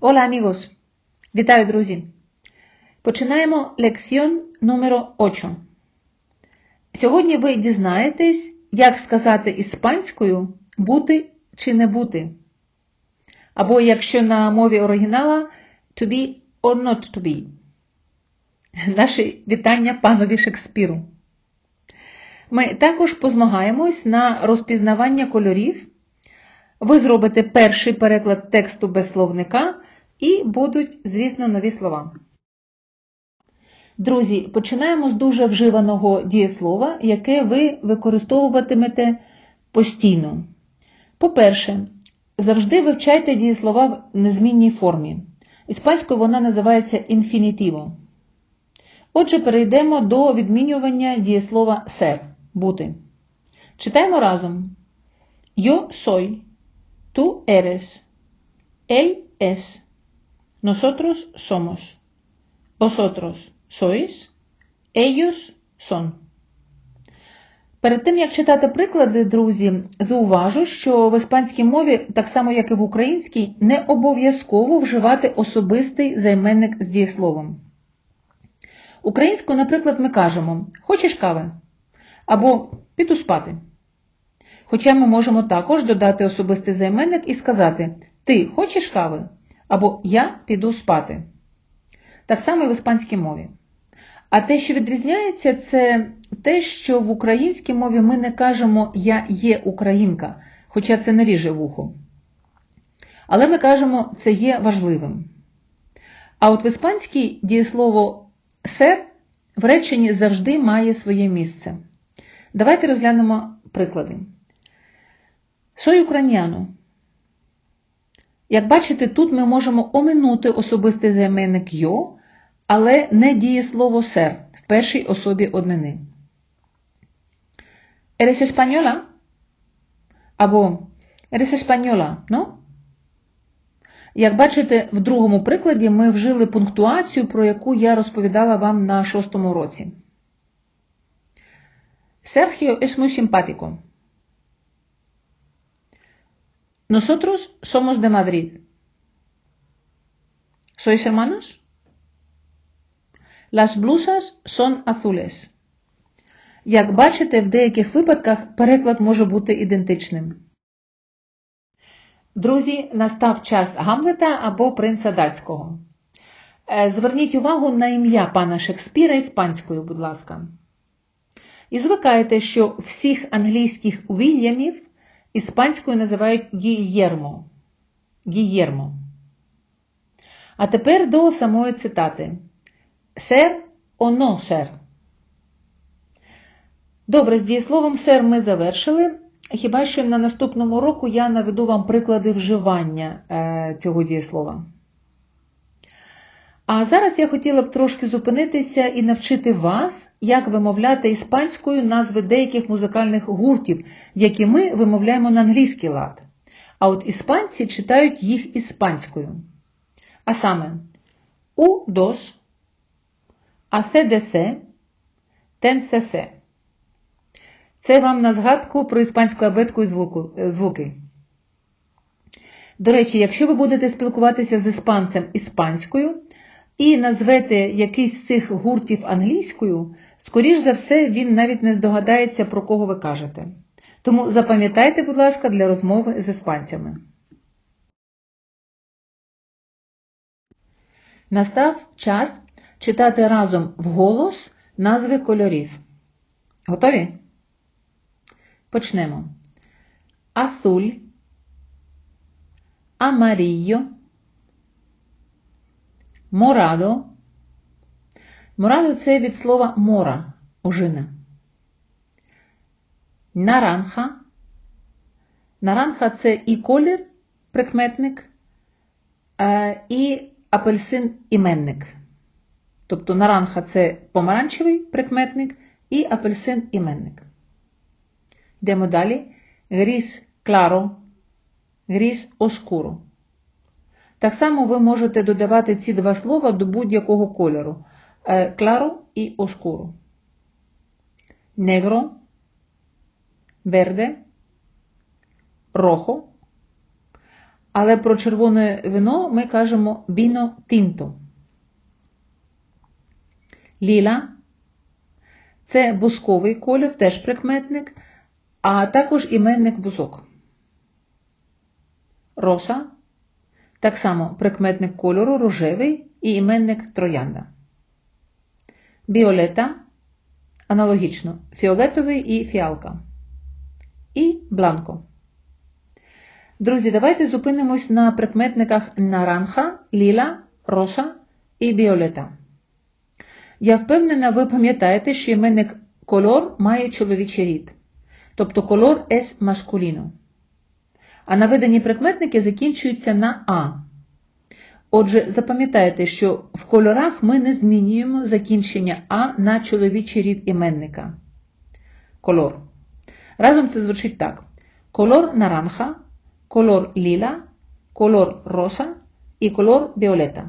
Hola amigos! Вітаю, друзі! Починаємо лекціон номер 8. Сьогодні ви дізнаєтесь, як сказати іспанською бути чи не бути. Або якщо на мові оригінала to be or not to be. Наші вітання панові Шекспіру. Ми також позмагаємось на розпізнавання кольорів. Ви зробите перший переклад тексту без словника і будуть, звісно, нові слова. Друзі, починаємо з дуже вживаного дієслова, яке ви використовуватимете постійно. По-перше, завжди вивчайте дієслова в незмінній формі. Іспанською вона називається інфінітиво. Отже, перейдемо до відмінювання дієслова ser бути. Читаємо разом. Yo soy, tú eres, él es, nosotros somos, vosotros sois, ellos son. Перед тим, як читати приклади, друзі, зауважу, що в іспанській мові, так само як і в українській, не обов'язково вживати особистий займенник з дієсловом. Українською, наприклад, ми кажемо Хочеш кави? або піду спати. Хоча ми можемо також додати особистий займенник і сказати Ти хочеш кави? Або Я піду спати. Так само і в іспанській мові. А те, що відрізняється, це те, що в українській мові ми не кажемо Я є українка, хоча це не ріже вухо. Але ми кажемо це є важливим. А от в іспанській дієслово сер в реченні завжди має своє місце. Давайте розглянемо приклади. Soy україняно. Як бачите, тут ми можемо оминути особистий займенник йо, але не дієслово сер в першій особі однини. Eres española? Або Eres española, no? Як бачите, в другому прикладі ми вжили пунктуацію, про яку я розповідала вам на шостому році. Sergio es muy. Nosotros somos de Madrid. ¿Sois hermanos? Las blusas son azules. Як бачите, в деяких випадках переклад може бути ідентичним. Друзі, настав час Гамлета або принца датського. Зверніть увагу на ім'я пана Шекспіра іспанською, будь ласка. І звикайте, що всіх англійських Уільямів іспанською називають Гієрмо. Гієрмо. А тепер до самої цитати. Сер оно сер. Добре, з дієсловом сер ми завершили. Хіба що на наступному року я наведу вам приклади вживання е, цього дієслова. А зараз я хотіла б трошки зупинитися і навчити вас, як вимовляти іспанською назви деяких музикальних гуртів, які ми вимовляємо на англійський лад. А от іспанці читають їх іспанською. А саме У2, АСДС, ТЕНСС. Це вам на згадку про іспанську абетку і звуки. До речі, якщо ви будете спілкуватися з іспанцем іспанською і назвете якийсь з цих гуртів англійською, скоріш за все, він навіть не здогадається, про кого ви кажете. Тому запам'ятайте, будь ласка, для розмови з іспанцями. Настав час читати разом вголос назви кольорів. Готові? Почнемо. Азуль, amarillo, морадо. Морадо це від слова мора, ожина. Наранха. Наранха це і колір, прикметник, і апельсин іменник. Тобто наранха це помаранчевий прикметник і апельсин іменник. Йдемо далі. Гріс кларо, гріс оскуро. Так само ви можете додавати ці два слова до будь-якого кольору. Кларо і оскуро. Негро, верде, рохо, але про червоне вино ми кажемо біно тінто. Ліла це бусковий колір, теж прикметник, а також іменник бузок. Роса так само прикметник кольору рожевий і іменник троянда. Біолета аналогічно фіолетовий і фіалка. І бланко. Друзі, давайте зупинимось на прикметниках наранха, ліла, роша і біолета. Я впевнена, ви пам'ятаєте, що іменник кольор має чоловічий рід, тобто колор es masculino. А наведені прикметники закінчуються на А. Отже, запам'ятайте, що в кольорах ми не змінюємо закінчення А на чоловічий рід іменника. Колор. Разом це звучить так: колор наранха, колор ліла, колор роса і колор біолета.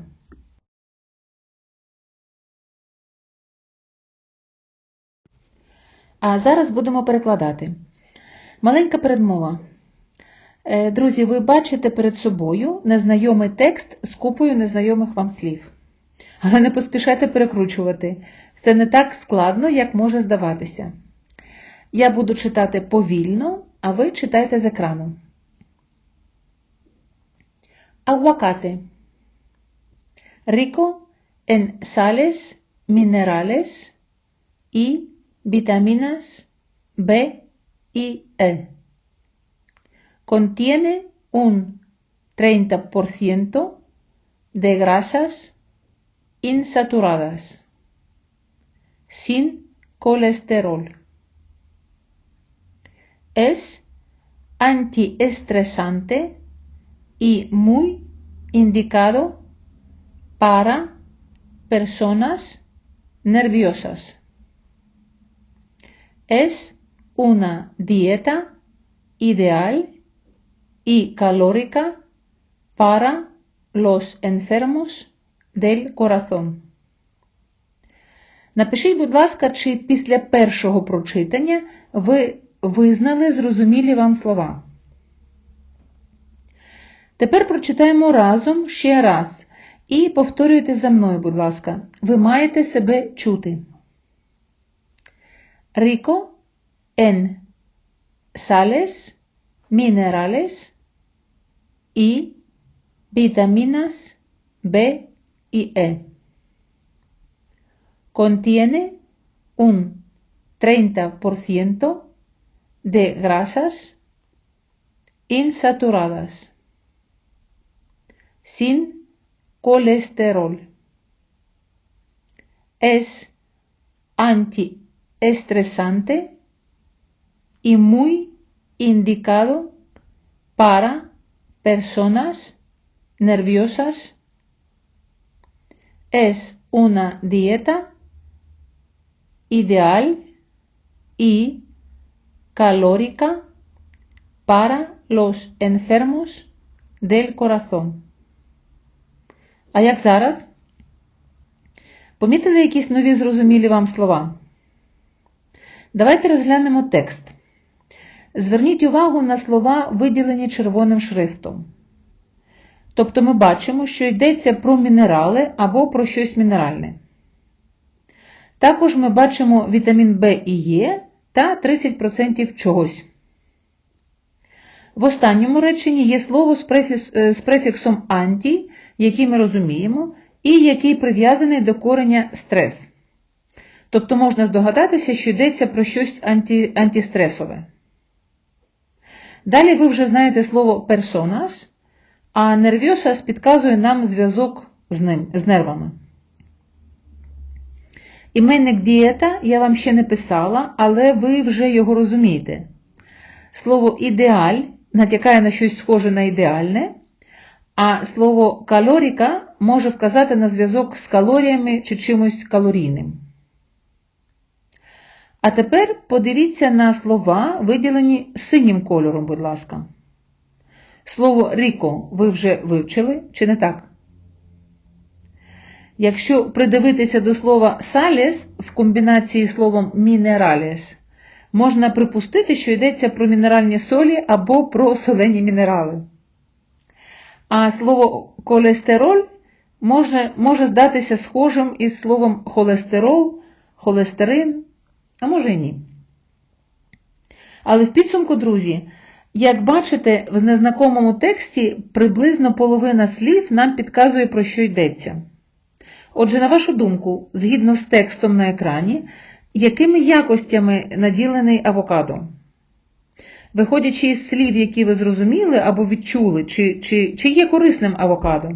А зараз будемо перекладати. Маленька передмова. Е, друзі, ви бачите перед собою незнайомий текст з купою незнайомих вам слів. Але не поспішайте перекручувати. Все не так складно, як може здаватися. Я буду читати повільно, а ви читайте з екрану. Aguacate. Rico en sales minerales y vitaminas B y E. Contiene un 30% de grasas insaturadas, sin colesterol. Es antiestresante y muy indicado para personas nerviosas. Es una dieta ideal y calórica para los enfermos del corazón. Напишіть, будь ласка, чи після першого прочитання ви визнали зрозумілі вам слова. Тепер прочитаємо разом ще раз і повторюйте за мною, будь ласка. Ви маєте себе чути. Rico en sales, minerales y vitaminas B y E. Contiene un 30% de grasas insaturadas, sin colesterol. Es antiestresante y muy indicado para personas nerviosas. Es una dieta ideal y calórica para los enfermos del corazón. А як зараз? Помітили якісь нові зрозумілі вам слова? Давайте розглянемо текст. Зверніть увагу на слова, виділені червоним шрифтом. Тобто ми бачимо, що йдеться про мінерали або про щось мінеральне. Також ми бачимо вітамін В і Е та 30% чогось. В останньому реченні є слово з префіксом анті, який ми розуміємо, і який прив'язаний до кореня стрес. Тобто можна здогадатися, що йдеться про щось анті, антистресове. Далі ви вже знаєте слово персонаж, а нервіосас підказує нам зв'язок з ним, з нервами. Іменник дієта я вам ще не писала, але ви вже його розумієте. Слово ідеаль натякає на щось схоже на ідеальне, а слово калоріка може вказати на зв'язок з калоріями чи чимось калорійним. А тепер подивіться на слова, виділені синім кольором, будь ласка. Слово ріко ви вже вивчили, чи не так? Якщо придивитися до слова саліс в комбінації з словом мінераліс, можна припустити, що йдеться про мінеральні солі або про солені мінерали. А слово холестероль може, може здатися схожим із словом холестерол, холестерин, а може і ні. Але в підсумку, друзі, як бачите, в незнакомому тексті приблизно половина слів нам підказує, про що йдеться. Отже, на вашу думку, згідно з текстом на екрані, якими якостями наділений авокадо? Виходячи із слів, які ви зрозуміли або відчули, чи, чи, чи є корисним авокадо?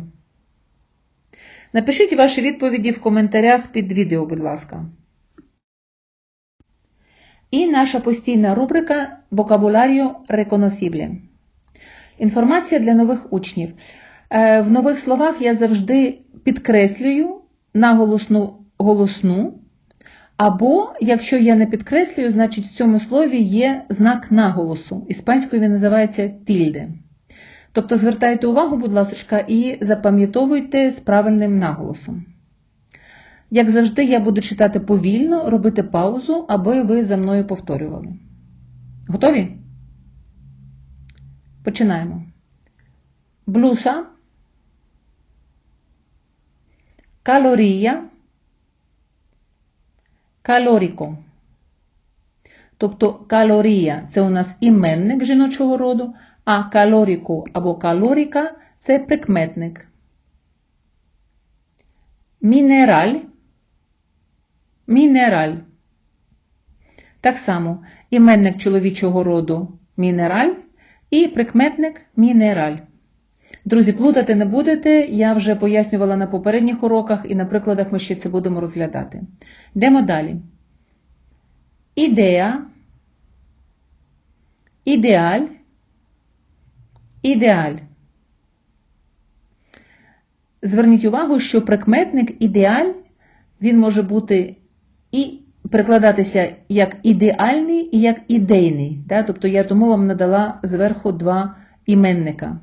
Напишіть ваші відповіді в коментарях під відео, будь ласка. І наша постійна рубрика Vocabulario Reconocible. Інформація для нових учнів. Е, В нових словах я завжди підкреслюю наголосну голосну. Або, якщо я не підкреслюю, значить в цьому слові є знак наголосу. Іспанською він називається тільде. Тобто звертайте увагу, будь ласка, і запам'ятовуйте з правильним наголосом. Як завжди, я буду читати повільно, робити паузу, аби ви за мною повторювали. Готові? Починаємо. Блуса, калорія, калоріко. Тобто калорія це у нас іменник жіночого роду, а калоріко або калоріка це прикметник. Мінераль. Мінераль. Так само іменник чоловічого роду мінераль і прикметник мінераль. Друзі, плутати не будете, я вже пояснювала на попередніх уроках і на прикладах ми ще це будемо розглядати. Йдемо далі. Ідея, ідеаль, ідеаль. Зверніть увагу, що прикметник ідеаль він може бути і перекладатися як ідеальний і як ідейний. Да? Тобто я тому вам надала зверху два іменника.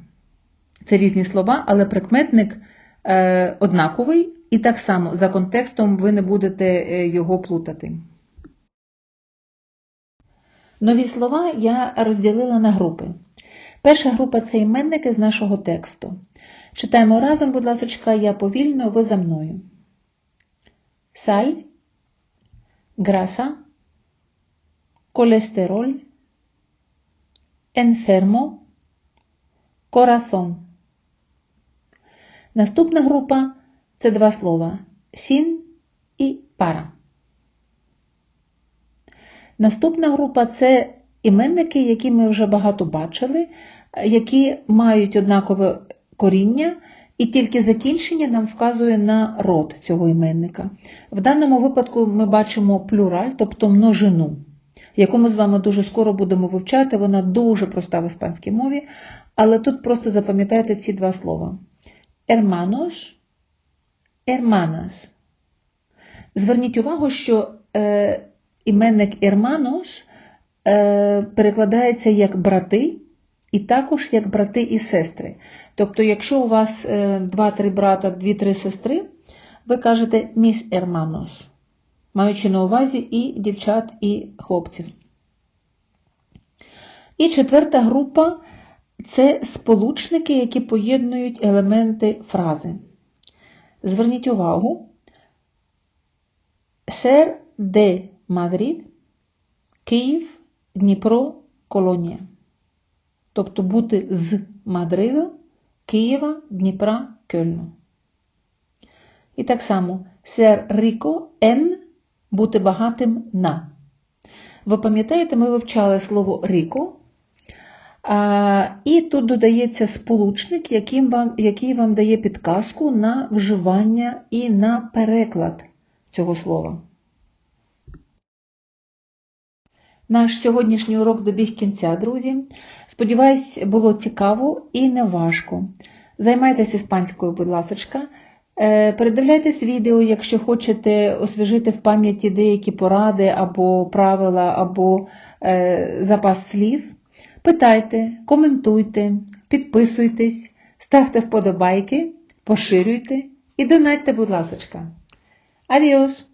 Це різні слова, але прикметник е, однаковий, і так само за контекстом ви не будете е, його плутати. Нові слова я розділила на групи. Перша група це іменники з нашого тексту. Читаємо разом, будь ласка, я повільно, ви за мною. Саль, граса, колестероль, enfermo, corazón. Наступна група це два слова сін і пара. Наступна група це іменники, які ми вже багато бачили, які мають однакове коріння, і тільки закінчення нам вказує на род цього іменника. В даному випадку ми бачимо плюраль, тобто множину, яку ми з вами дуже скоро будемо вивчати. Вона дуже проста в іспанській мові, але тут просто запам'ятайте ці два слова: hermanos, hermanas. Зверніть увагу, що е, іменник hermanos е, перекладається як брати, і також як брати і сестри. Тобто, якщо у вас 2-3 е, брата, 2-3 сестри, ви кажете міс hermanos, маючи на увазі і дівчат, і хлопців. І четверта група це сполучники, які поєднують елементи фрази. Зверніть увагу, Сер де Мадрид, Київ, Дніпро, Колонія. Тобто бути з Мадриду, Києва, Дніпра, Кельну. І так само сер ріко ен бути багатим на. Ви пам'ятаєте, ми вивчали слово ріко, і тут додається сполучник, який вам, який вам дає підказку на вживання і на переклад цього слова. Наш сьогоднішній урок добіг кінця, друзі. Сподіваюсь, було цікаво і не важко. Займайтесь іспанською, будь ласка. Е, передивляйтесь відео, якщо хочете освіжити в пам'яті деякі поради або правила, або е, запас слів. Питайте, коментуйте, підписуйтесь, ставте вподобайки, поширюйте і донайте, будь ласка. Адіос!